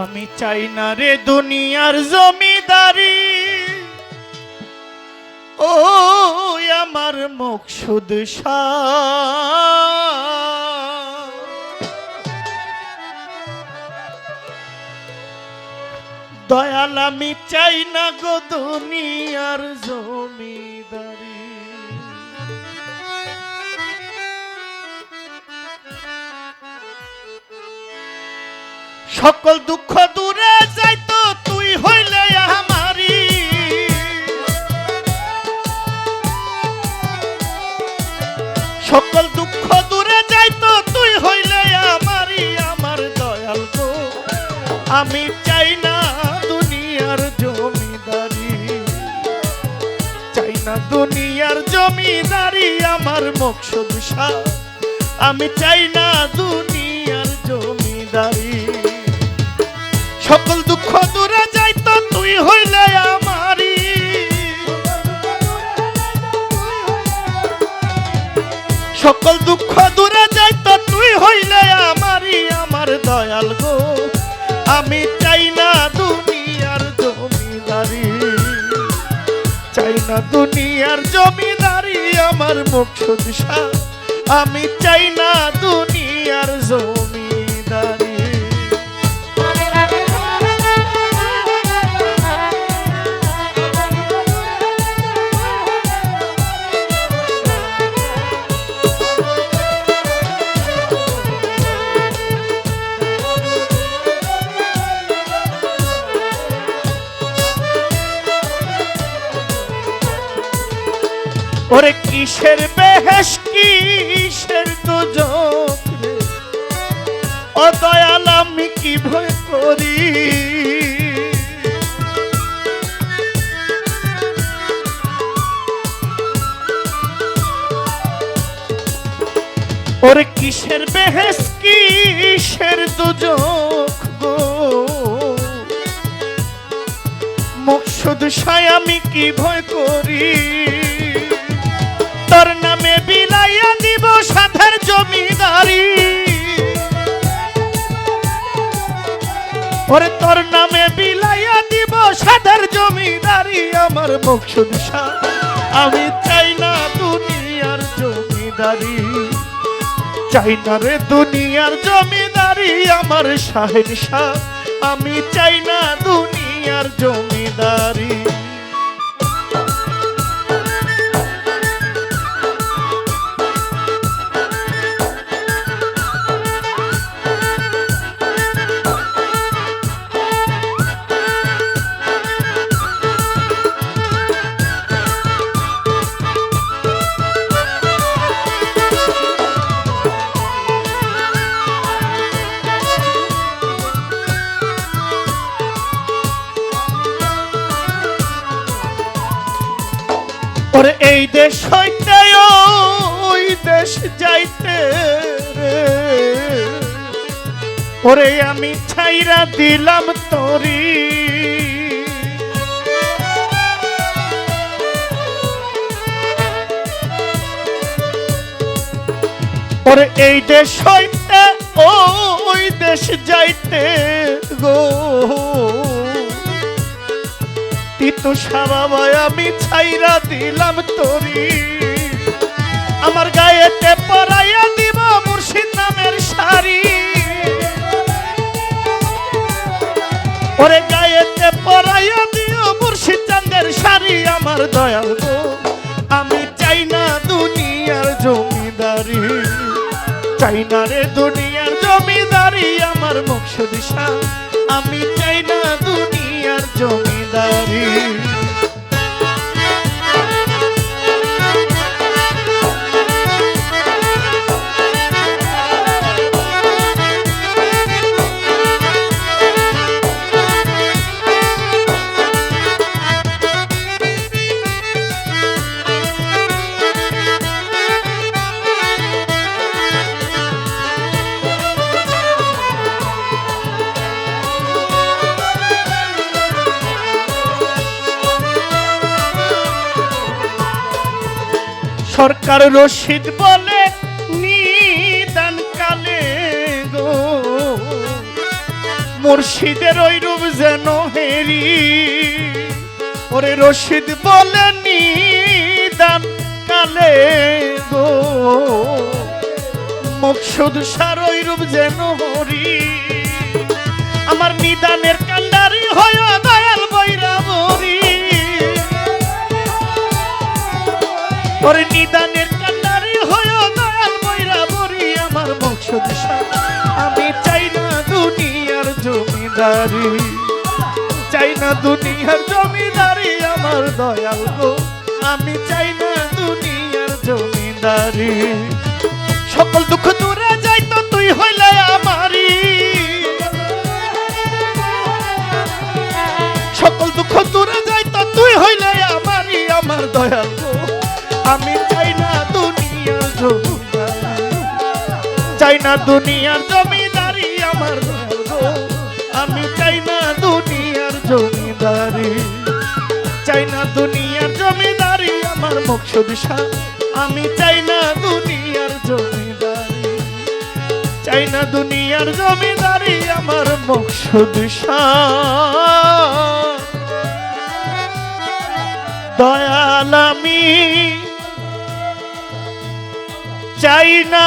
আমি চাই না রে দুনিয়ার জমিদারি। ও আমার মুখ শুধু দয়াল, আমি চাই না গো দুনিয়ার জমিদারি। সকল দুঃখ দূরে যাইতো তুই হইলে আমারি সকল দুঃখ দূরে যাইতো তুই হইলে আমারি আমার দয়াল গো। আমি চাই না দুনিয়ার জমিদারি। চাই না দুনিয়ার জমিদারি, আমার মকসুদ শাহ আমি চাই না দুনিয়ার জমিদারি। সকল দুঃখ দূরে যাইতো তুই হইলে আমারি সকল দুঃখ দূরে যাইতো তুই হইলে আমারি আমার দয়াল গো। আমি চাই না দুনিয়ার জমিদারি। চাই না দুনিয়ার জমিদারি, আমার মুখসুদ শাহ আমি চাই না দুনিয়ার ওরে কিসের বেহেস কিসের রে? ও আমি কি ভয় করি? ওরে কিসের বেহেস কিসের দুজক গো? মুখ শুধু আমি কি ভয় করি? সাথের জমিদারি। ওরে তোর নামে বিলাইয়া দিব সাথের জমিদারি। আমার শুধু সায় আমি চাই না দুনিয়ার জমিদারি। চাই না রে দুনিয়ার জমিদারি, আমার শাহের শাহ আমি চাই না দুনিয়ার জমিদারি। ওরে এই দেশ হইতে, ওই দেশ যাইতে ওরে আমি ছাইরা দিলাম তোরি। ওরে এই দেশ হইতে, ওই দেশ যাইতে গো। তিতো সাবাবায় আমি ছাইরা দিলাম তোরি। আমার গায়েতে পরাইয়া দিব মুর্শিদ নামের শাড়ি। ওরে গায়েতে পরাইয়া দিও মুর্শিদ চাঁদের শাড়ি, আমার দয়াল আমি চাই না দুনিয়ার জমিদারি। চাই না রে দুনিয়ার জমিদারি, আমার মুখসুদ শাহ। আমি চাই না দুনিয়ার জমিদারি। সরকার রশিদ বলে নিদান কালে গো। মুর্শিদের ওই রূপ যেন হেরি, ওরে রশিদ বলে নিদান কালে গো মকসুদ সার ওই রূপ যেন হরি, আমার নিদানের কান্ডারি হয় ওরে নিদানের কান্ডারি হয়ে দয়াল বৈরাবরী আমার মকসুদ আমি চাই না দুনিয়ার জমিদারি। চাই না দুনিয়ার জমিদারি আমার দয়াল গো। আমি চাই না দুনিয়ার জমিদারি। সকল দুঃখ দূরে না দুনিয়ার জমিদারি আমার আমি চাই না দুনিয়ার জমিদারি। চাই না দুনিয়ার জমিদারি আমার মকসুদ শাহ। আমি চাই না দুনিয়ার জমিদারি। চাই না দুনিয়ার জমিদারি আমার মকসুদ শাহ। দয়াল আমি চাই না